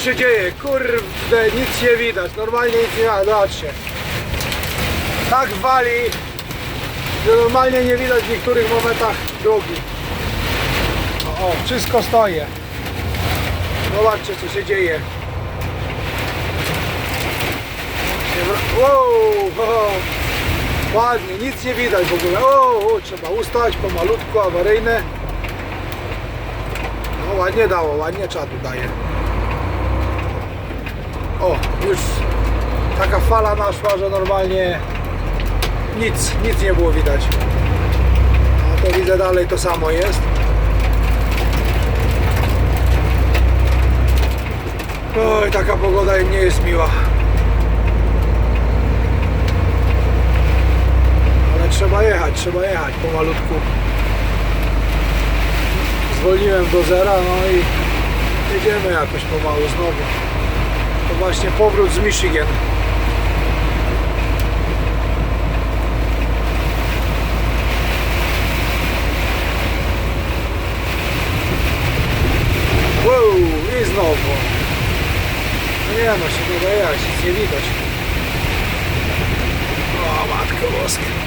co się dzieje? Kurde, nic nie widać. Normalnie nic nie widać. Zobaczcie. Tak wali, że normalnie nie widać w niektórych momentach drogi. O, o wszystko stoi. Zobaczcie, co się dzieje. Wow, wow. Ładnie, nic nie widać w ogóle. O, o, trzeba ustać pomalutku, awaryjne. No ładnie dało, ładnie czadu daje. O, już taka fala naszła, że normalnie nic, nic nie było widać. A to widzę dalej to samo jest. Oj, taka pogoda nie jest miła. Ale trzeba jechać, trzeba jechać pomalutku. Zwolniłem do zera, no i jedziemy jakoś pomału znowu. Właśnie powrót z Michigan. Wow, i znowu. No nie no, się nie da nic nie widać. O, matko boska.